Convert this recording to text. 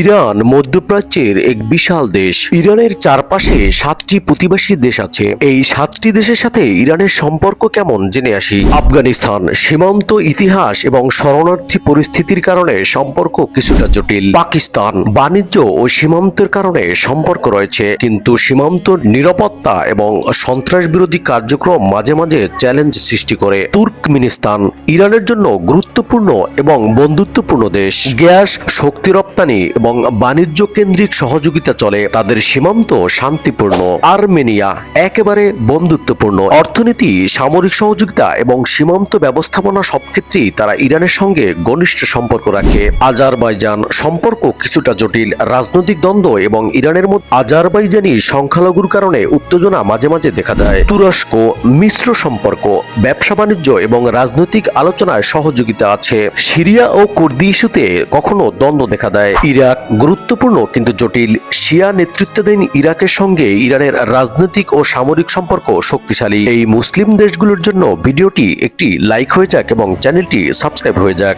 Iran মধ্যপ্রাচ্যের এক বিশাল দেশ। ইরানের চারপাশে সাতটি প্রতিবেশী দেশ আছে। এই সাতটি দেশের সাথে ইরানের সম্পর্ক কেমন জেনে আসি। আফগানিস্তান সীমান্ত ইতিহাস এবং শরণার্থী পরিস্থিতির কারণে সম্পর্ক কিছুটা জটিল। পাকিস্তান বাণিজ্য ও সীমান্তের কারণে সম্পর্ক রয়েছে। কিন্তু সীমান্ত নিরাপত্তা এবং সন্ত্রাস বিরোধী কার্যক্রম মাঝে মাঝে চ্যালেঞ্জ সৃষ্টি করে। তুর্কমিনিস্তান ইরানের জন্য গুরুত্বপূর্ণ এবং বন্ধুত্বপূর্ণ দেশ। গ্যাস, শক্তি রপ্তানি এবং বাণিজ্য কেন্দ্রিক সহযোগিতা চলে, তাদের সীমান্ত শান্তিপূর্ণ। আর্মেনিয়া একেবারে বন্ধুত্বপূর্ণ। অর্থনীতি, সামরিক সহযোগিতা এবং সীমান্ত ব্যবস্থাপনা সব ক্ষেত্রেই তারা ইরানের সঙ্গে ঘনিষ্ঠ সম্পর্ক রাখে। আজারবাইজান সম্পর্ক কিছুটা জটিল। রাজনৈতিক দ্বন্দ্ব এবং ইরানের মধ্যে আজারবাইজানি সংখ্যালঘুর কারণে উত্তেজনা মাঝে মাঝে দেখা যায় তুরস্ক মিশ্র সম্পর্ক, ব্যবসা বাণিজ্য এবং রাজনৈতিক আলোচনায় সহযোগিতা আছে। সিরিয়া ও কুর্দি ইস্যুতে কখনো দ্বন্দ্ব দেখা দেয়। ইরাক গুরুত্বপূর্ণ কিন্তু জটিল শিয়া নেতৃত্বাধীন ইরাকের সঙ্গে ইরানের রাজনৈতিক ও সামরিক সম্পর্ক শক্তিশালী। এই মুসলিম দেশগুলোর জন্য ভিডিওটি একটি লাইক হয়ে যাক এবং চ্যানেলটি সাবস্ক্রাইব হয়ে যাক।